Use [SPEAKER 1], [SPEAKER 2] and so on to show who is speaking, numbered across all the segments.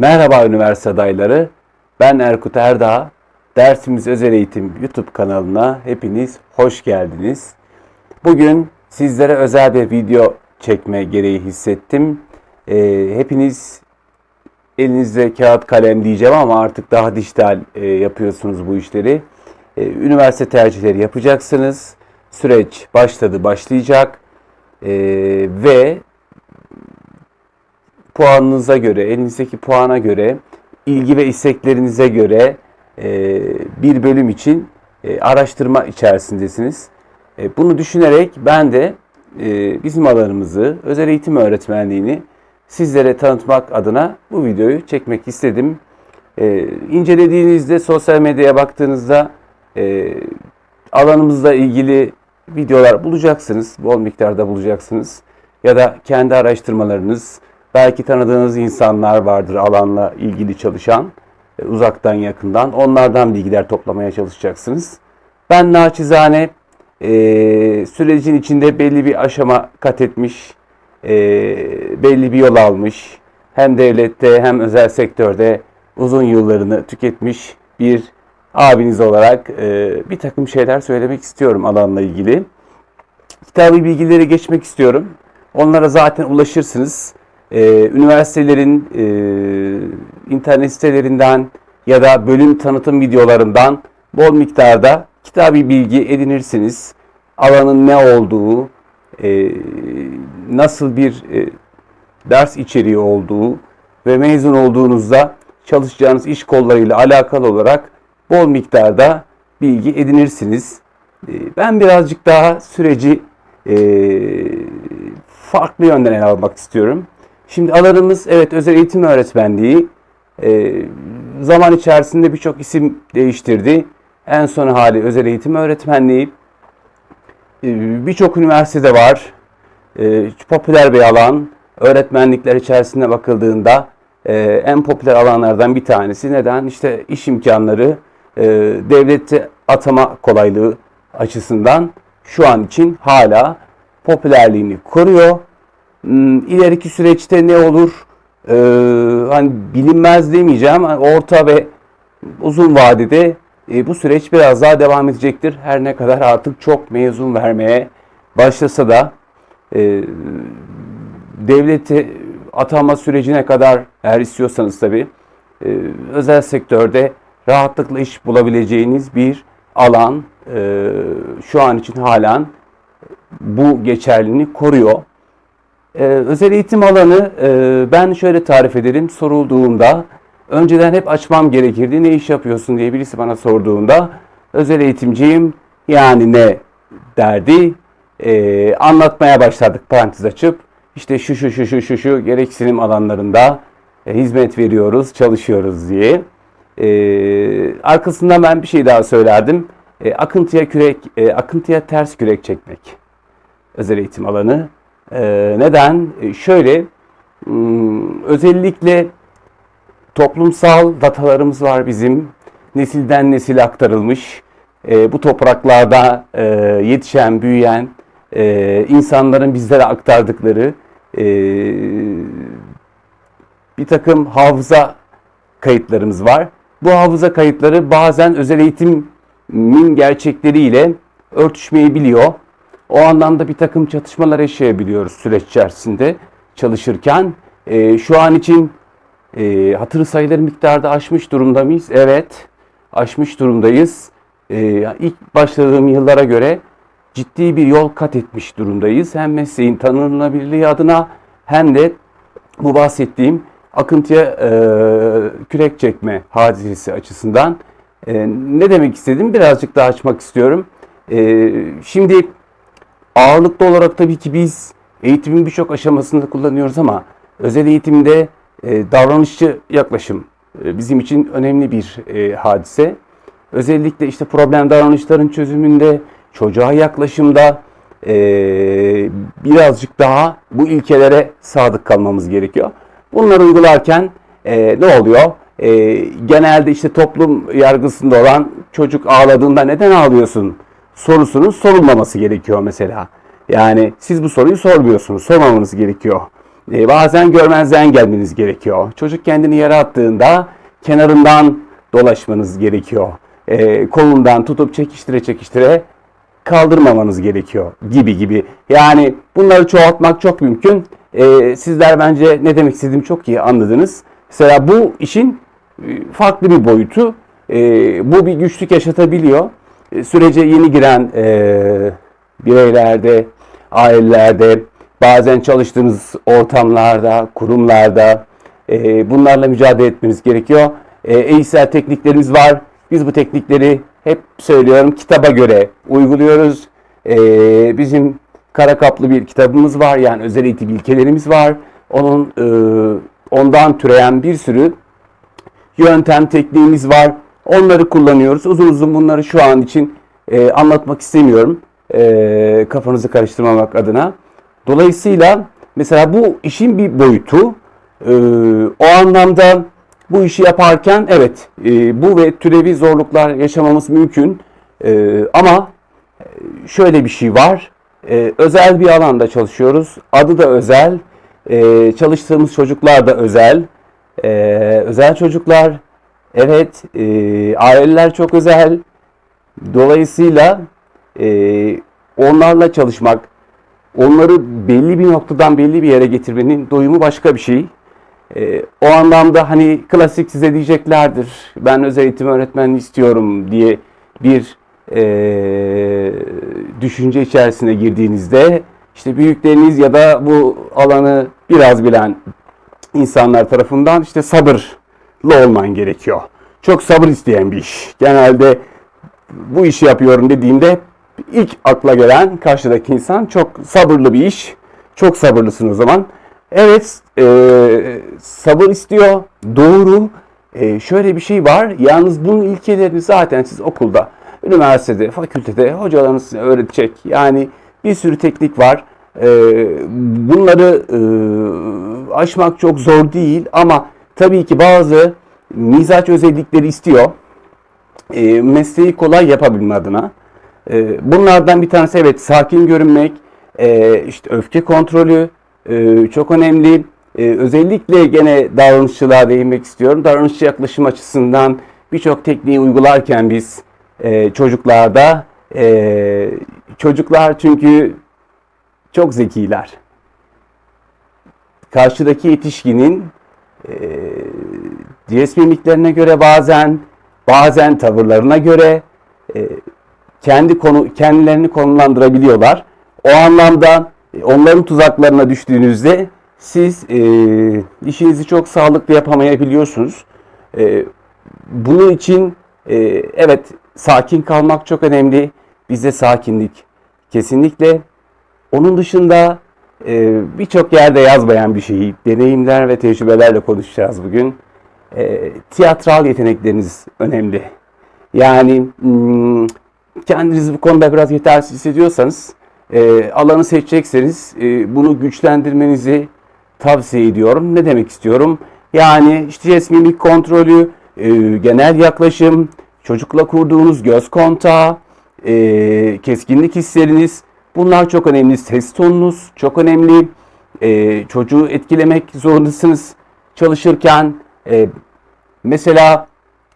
[SPEAKER 1] Merhaba üniversite adayları. Ben Erkut Erdağ. Dersimiz Özel Eğitim YouTube kanalına hepiniz hoş geldiniz. Bugün sizlere özel bir video çekme gereği hissettim. Ee, hepiniz elinizde kağıt kalem diyeceğim ama artık daha dijital e, yapıyorsunuz bu işleri. E, üniversite tercihleri yapacaksınız. Süreç başladı, başlayacak. E, ve puanınıza göre, elinizdeki puana göre, ilgi ve isteklerinize göre e, bir bölüm için e, araştırma içerisindesiniz. E, bunu düşünerek ben de e, bizim alanımızı, özel eğitim öğretmenliğini sizlere tanıtmak adına bu videoyu çekmek istedim. E, incelediğinizde, sosyal medyaya baktığınızda e, alanımızla ilgili videolar bulacaksınız. Bol miktarda bulacaksınız. Ya da kendi araştırmalarınız, belki tanıdığınız insanlar vardır alanla ilgili çalışan, e, uzaktan yakından. Onlardan bilgiler toplamaya çalışacaksınız. Ben naçizane e, sürecin içinde belli bir aşama kat etmiş, e, belli bir yol almış, hem devlette hem özel sektörde uzun yıllarını tüketmiş bir abiniz olarak bir takım şeyler söylemek istiyorum alanla ilgili. Kitabı bilgileri geçmek istiyorum. Onlara zaten ulaşırsınız. E, üniversitelerin e, internet sitelerinden ya da bölüm tanıtım videolarından bol miktarda kitabı bilgi edinirsiniz. Alanın ne olduğu, e, nasıl bir e, ders içeriği olduğu ve mezun olduğunuzda çalışacağınız iş kollarıyla alakalı olarak bol miktarda bilgi edinirsiniz. E, ben birazcık daha süreci e, farklı yönden ele almak istiyorum. Şimdi alanımız evet özel eğitim öğretmenliği. E, zaman içerisinde birçok isim değiştirdi. En son hali özel eğitim öğretmenliği. E, birçok üniversitede var. E, popüler bir alan. Öğretmenlikler içerisinde bakıldığında e, en popüler alanlardan bir tanesi. Neden? İşte iş imkanları, e, devlette atama kolaylığı açısından şu an için hala popülerliğini koruyor. Hmm, İleriki süreçte ne olur? Ee, hani bilinmez demeyeceğim. Hani orta ve uzun vadede e, bu süreç biraz daha devam edecektir. Her ne kadar artık çok mezun vermeye başlasa da e, devleti atama sürecine kadar eğer istiyorsanız tabii e, özel sektörde rahatlıkla iş bulabileceğiniz bir alan e, şu an için halen bu geçerliliğini koruyor. Ee, özel eğitim alanı e, ben şöyle tarif ederim sorulduğunda önceden hep açmam gerekirdi ne iş yapıyorsun diye birisi bana sorduğunda özel eğitimciyim yani ne derdi Ee, anlatmaya başladık parantez açıp işte şu şu şu şu şu şu gereksinim alanlarında e, hizmet veriyoruz çalışıyoruz diye. Ee, arkasından ben bir şey daha söylerdim. E, akıntıya kürek, e, akıntıya ters kürek çekmek. Özel eğitim alanı. E, neden? E, şöyle, hmm, özellikle toplumsal datalarımız var bizim. Nesilden nesile aktarılmış. E, bu topraklarda e, yetişen, büyüyen e, insanların bizlere aktardıkları e, bir takım hafıza kayıtlarımız var. Bu hafıza kayıtları bazen özel eğitimin gerçekleriyle örtüşmeyebiliyor. O anlamda bir takım çatışmalar yaşayabiliyoruz süreç içerisinde çalışırken. E, şu an için e, hatır sayıları miktarda aşmış durumda mıyız? Evet, aşmış durumdayız. E, ilk başladığım yıllara göre ciddi bir yol kat etmiş durumdayız. Hem mesleğin tanınabilirliği adına hem de bu bahsettiğim akıntıya e, kürek çekme hadisesi açısından e, ne demek istedim birazcık daha açmak istiyorum. E, şimdi ağırlıklı olarak tabii ki biz eğitimin birçok aşamasında kullanıyoruz ama özel eğitimde e, davranışçı yaklaşım e, bizim için önemli bir e, hadise. Özellikle işte problem davranışların çözümünde, çocuğa yaklaşımda e, birazcık daha bu ilkelere sadık kalmamız gerekiyor. Bunları uygularken e, ne oluyor? E, genelde işte toplum yargısında olan çocuk ağladığında neden ağlıyorsun sorusunun sorulmaması gerekiyor mesela. Yani siz bu soruyu sormuyorsunuz, sormamanız gerekiyor. E, bazen görmezden gelmeniz gerekiyor. Çocuk kendini yere attığında kenarından dolaşmanız gerekiyor. E, kolundan tutup çekiştire çekiştire kaldırmamanız gerekiyor gibi gibi. Yani bunları çoğaltmak çok mümkün. E, sizler bence ne demek istediğimi çok iyi anladınız. Mesela bu işin e, farklı bir boyutu. E, bu bir güçlük yaşatabiliyor. E, sürece yeni giren e, bireylerde, ailelerde, bazen çalıştığınız ortamlarda, kurumlarda e, bunlarla mücadele etmeniz gerekiyor. E, eğitsel tekniklerimiz var. Biz bu teknikleri hep söylüyorum kitaba göre uyguluyoruz. E, bizim kara kaplı bir kitabımız var. Yani özel eğitim ilkelerimiz var. Onun e, ondan türeyen bir sürü yöntem, tekniğimiz var. Onları kullanıyoruz. Uzun uzun bunları şu an için e, anlatmak istemiyorum. E, kafanızı karıştırmamak adına. Dolayısıyla mesela bu işin bir boyutu. E, o anlamda bu işi yaparken evet e, bu ve türevi zorluklar yaşamamız mümkün. E, ama şöyle bir şey var. E, özel bir alanda çalışıyoruz. Adı da özel. E, çalıştığımız çocuklar da özel. E, özel çocuklar. Evet, e, aileler çok özel. Dolayısıyla e, onlarla çalışmak, onları belli bir noktadan belli bir yere getirmenin doyumu başka bir şey. E, o anlamda hani klasik size diyeceklerdir. Ben özel eğitim öğretmenliği istiyorum diye bir e, düşünce içerisine girdiğinizde işte büyükleriniz ya da bu alanı biraz bilen insanlar tarafından işte sabırlı olman gerekiyor. Çok sabır isteyen bir iş. Genelde bu işi yapıyorum dediğimde ilk akla gelen karşıdaki insan çok sabırlı bir iş. Çok sabırlısın o zaman. Evet e, sabır istiyor. Doğru. E, şöyle bir şey var. Yalnız bunun ilkelerini zaten siz okulda, üniversitede, fakültede hocalarınız size öğretecek. Yani bir sürü teknik var. E, bunları e, aşmak çok zor değil ama tabii ki bazı mizaç özellikleri istiyor. E, mesleği kolay yapabilme adına. E, bunlardan bir tanesi evet sakin görünmek, e, işte öfke kontrolü e, çok önemli. E, özellikle gene davranışçılığa değinmek istiyorum. Davranışçı yaklaşım açısından birçok tekniği uygularken biz e, çocuklarda e, çocuklar çünkü çok zekiler. Karşıdaki yetişkinin e, jest mimiklerine göre bazen bazen tavırlarına göre e, kendi konu kendilerini konumlandırabiliyorlar. O anlamda e, onların tuzaklarına düştüğünüzde siz e, işinizi çok sağlıklı yapamayabiliyorsunuz. E, bunun için e, evet sakin kalmak çok önemli. Bize sakinlik kesinlikle. Onun dışında e, birçok yerde yazmayan bir şeyi deneyimler ve tecrübelerle konuşacağız bugün. E, tiyatral yetenekleriniz önemli. Yani hmm, kendinizi bu konuda biraz yetersiz hissediyorsanız e, alanı seçecekseniz e, bunu güçlendirmenizi tavsiye ediyorum. Ne demek istiyorum? Yani işte jest mimik kontrolü, e, genel yaklaşım, çocukla kurduğunuz göz kontağı, e, keskinlik hisleriniz bunlar çok önemli. Ses tonunuz çok önemli. E, çocuğu etkilemek zorundasınız çalışırken. E, mesela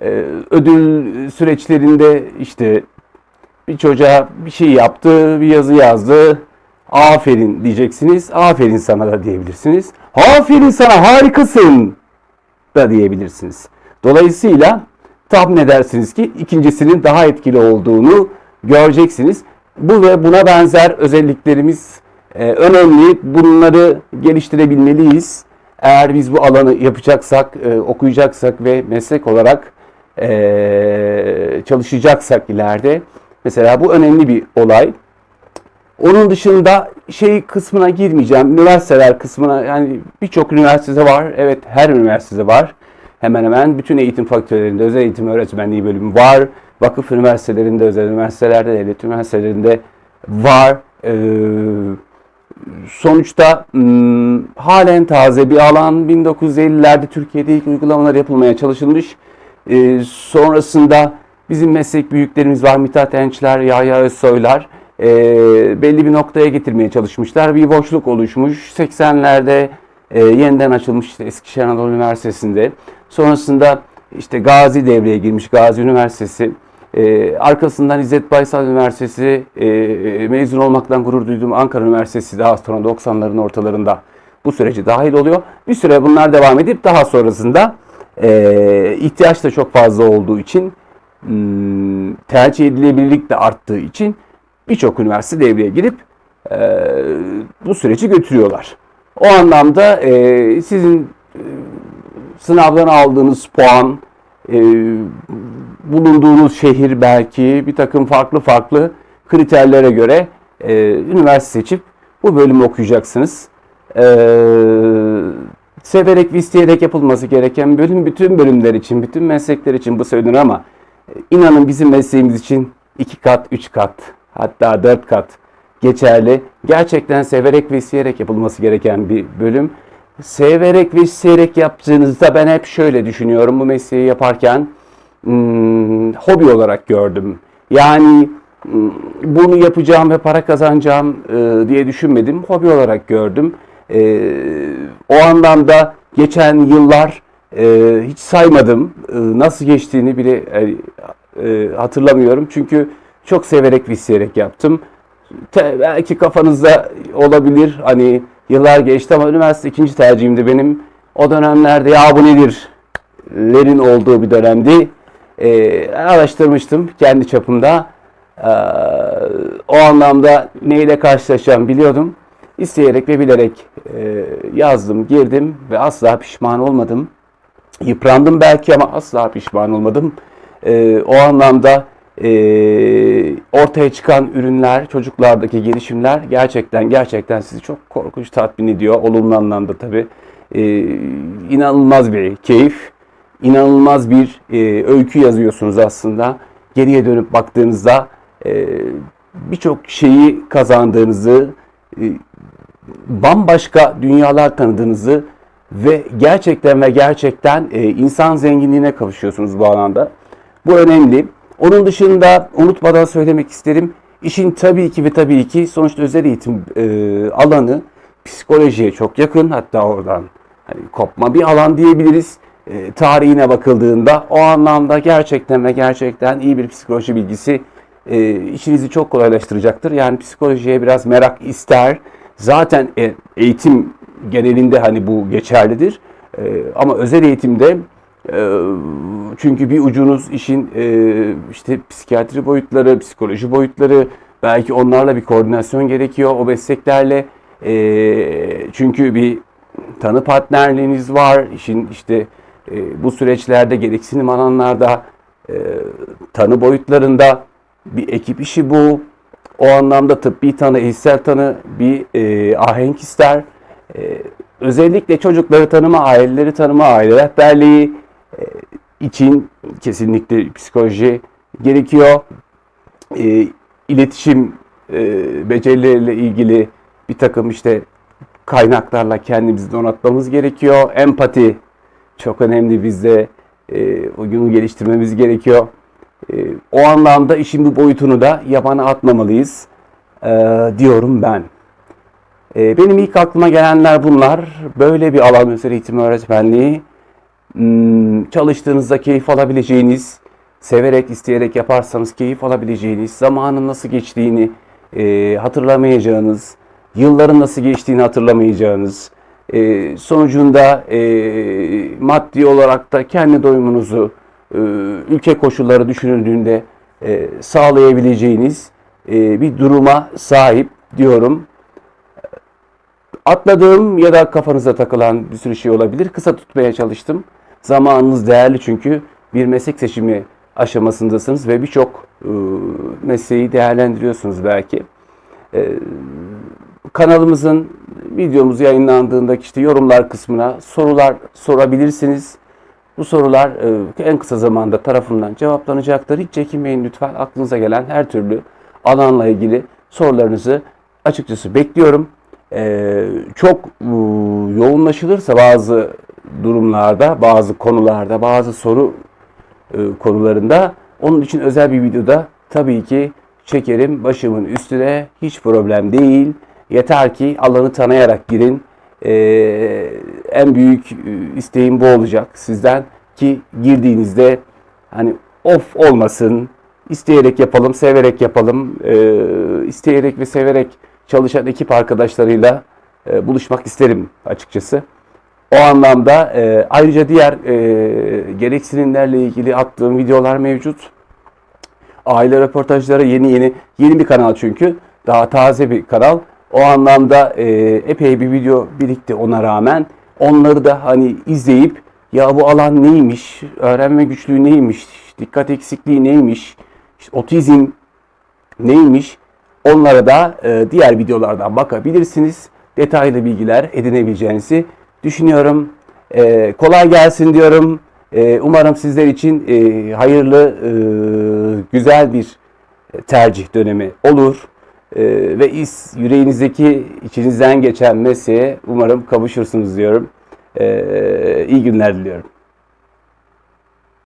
[SPEAKER 1] e, ödül süreçlerinde işte bir çocuğa bir şey yaptı, bir yazı yazdı. Aferin diyeceksiniz. Aferin sana da diyebilirsiniz. Aferin sana harikasın da diyebilirsiniz. Dolayısıyla tahmin edersiniz ki ikincisinin daha etkili olduğunu göreceksiniz. Bu ve buna benzer özelliklerimiz e, önemli. Bunları geliştirebilmeliyiz. Eğer biz bu alanı yapacaksak, e, okuyacaksak ve meslek olarak e, çalışacaksak ileride Mesela bu önemli bir olay. Onun dışında şey kısmına girmeyeceğim. Üniversiteler kısmına yani birçok üniversitede var. Evet her üniversitede var. Hemen hemen bütün eğitim fakültelerinde özel eğitim öğretmenliği bölümü var. Vakıf üniversitelerinde, özel üniversitelerde, devlet üniversitelerinde var. Ee, sonuçta hmm, halen taze bir alan. 1950'lerde Türkiye'de ilk uygulamalar yapılmaya çalışılmış. Ee, sonrasında Bizim meslek büyüklerimiz var. Mithat Ençler, Yahya Özsoylar e, belli bir noktaya getirmeye çalışmışlar. Bir boşluk oluşmuş. 80'lerde e, yeniden açılmış Eskişehir Anadolu Üniversitesi'nde. Sonrasında işte Gazi devreye girmiş Gazi Üniversitesi. E, arkasından İzzet Baysal Üniversitesi e, mezun olmaktan gurur duyduğum Ankara Üniversitesi daha sonra 90'ların ortalarında bu süreci dahil oluyor. Bir süre bunlar devam edip daha sonrasında e, ihtiyaç da çok fazla olduğu için hmm, tercih edilebilirlik de arttığı için birçok üniversite devreye girip e, bu süreci götürüyorlar. O anlamda e, sizin sınavdan aldığınız puan, e, bulunduğunuz şehir belki bir takım farklı farklı kriterlere göre e, üniversite seçip bu bölümü okuyacaksınız. E, severek ve isteyerek yapılması gereken bölüm bütün bölümler için, bütün meslekler için bu söylenir ama e, inanın bizim mesleğimiz için iki kat, üç kat hatta dört kat geçerli. Gerçekten severek ve isteyerek yapılması gereken bir bölüm. Severek ve isteyerek yaptığınızda ben hep şöyle düşünüyorum bu mesleği yaparken hmm, hobi olarak gördüm. Yani hmm, bunu yapacağım ve para kazanacağım e, diye düşünmedim. Hobi olarak gördüm. E, o anlamda geçen yıllar e, hiç saymadım. Nasıl geçtiğini bile hatırlamıyorum. Çünkü çok severek ve isteyerek yaptım. Belki kafanızda olabilir hani yıllar geçti ama üniversite ikinci tercihimdi benim. O dönemlerde ya bu nedir lerin olduğu bir dönemdi. E, araştırmıştım kendi çapımda. E, o anlamda neyle karşılaşacağımı biliyordum. İsteyerek ve bilerek e, yazdım, girdim ve asla pişman olmadım. Yıprandım belki ama asla pişman olmadım. E, o anlamda e, ortaya çıkan ürünler, çocuklardaki gelişimler gerçekten gerçekten sizi çok korkunç tatmin ediyor. Olumlu anlamda tabii. E, inanılmaz bir keyif, inanılmaz bir e, öykü yazıyorsunuz aslında. Geriye dönüp baktığınızda e, birçok şeyi kazandığınızı, e, bambaşka dünyalar tanıdığınızı ve gerçekten ve gerçekten e, insan zenginliğine kavuşuyorsunuz bu alanda. Bu önemli. Onun dışında unutmadan söylemek isterim. İşin tabii ki ve tabii ki sonuçta özel eğitim e, alanı psikolojiye çok yakın. Hatta oradan hani kopma bir alan diyebiliriz. E, tarihine bakıldığında o anlamda gerçekten ve gerçekten iyi bir psikoloji bilgisi e, işinizi çok kolaylaştıracaktır. Yani psikolojiye biraz merak ister. Zaten e, eğitim genelinde hani bu geçerlidir. E, ama özel eğitimde çünkü bir ucunuz işin e, işte psikiyatri boyutları, psikoloji boyutları, belki onlarla bir koordinasyon gerekiyor o mesleklerle. E, çünkü bir tanı partnerliğiniz var. İşin işte e, bu süreçlerde gereksinim alanlarda e, tanı boyutlarında bir ekip işi bu. O anlamda tıbbi tanı, hissel tanı bir ahenk ister. E, özellikle çocukları tanıma, aileleri tanıma, aile rehberliği için kesinlikle psikoloji gerekiyor. E, iletişim e, becerileriyle ilgili bir takım işte kaynaklarla kendimizi donatmamız gerekiyor. Empati çok önemli bizde. E, bunu geliştirmemiz gerekiyor. E, o anlamda işin bu boyutunu da yabana atmamalıyız e, diyorum ben. E, benim ilk aklıma gelenler bunlar. Böyle bir alan özel eğitim öğretmenliği. Hmm, çalıştığınızda keyif alabileceğiniz, severek, isteyerek yaparsanız keyif alabileceğiniz, zamanın nasıl geçtiğini e, hatırlamayacağınız, yılların nasıl geçtiğini hatırlamayacağınız, e, sonucunda e, maddi olarak da kendi doyumunuzu e, ülke koşulları düşünüldüğünde e, sağlayabileceğiniz e, bir duruma sahip diyorum. Atladığım ya da kafanıza takılan bir sürü şey olabilir. Kısa tutmaya çalıştım. Zamanınız değerli çünkü bir meslek seçimi aşamasındasınız ve birçok e, mesleği değerlendiriyorsunuz belki. E, kanalımızın videomuz yayınlandığındaki işte yorumlar kısmına sorular sorabilirsiniz. Bu sorular e, en kısa zamanda tarafından cevaplanacaktır. Hiç çekinmeyin lütfen. Aklınıza gelen her türlü alanla ilgili sorularınızı açıkçası bekliyorum. E, çok e, yoğunlaşılırsa bazı durumlarda, bazı konularda, bazı soru e, konularında onun için özel bir videoda tabii ki çekerim başımın üstüne hiç problem değil. Yeter ki alanı tanıyarak girin. e, en büyük e, isteğim bu olacak sizden ki girdiğinizde hani of olmasın, isteyerek yapalım, severek yapalım, e, isteyerek ve severek çalışan ekip arkadaşlarıyla e, buluşmak isterim açıkçası. O anlamda e, ayrıca diğer e, gereksinimlerle ilgili attığım videolar mevcut. Aile röportajları yeni yeni yeni bir kanal çünkü daha taze bir kanal. O anlamda e, epey bir video birikti ona rağmen. Onları da hani izleyip ya bu alan neymiş, öğrenme güçlüğü neymiş, dikkat eksikliği neymiş, işte otizm neymiş onlara da e, diğer videolardan bakabilirsiniz. Detaylı bilgiler edinebileceğinizi düşünüyorum. E, kolay gelsin diyorum. E, umarım sizler için e, hayırlı, e, güzel bir tercih dönemi olur. E, ve is, yüreğinizdeki içinizden geçen mesleğe umarım kavuşursunuz diyorum. E, iyi günler diliyorum.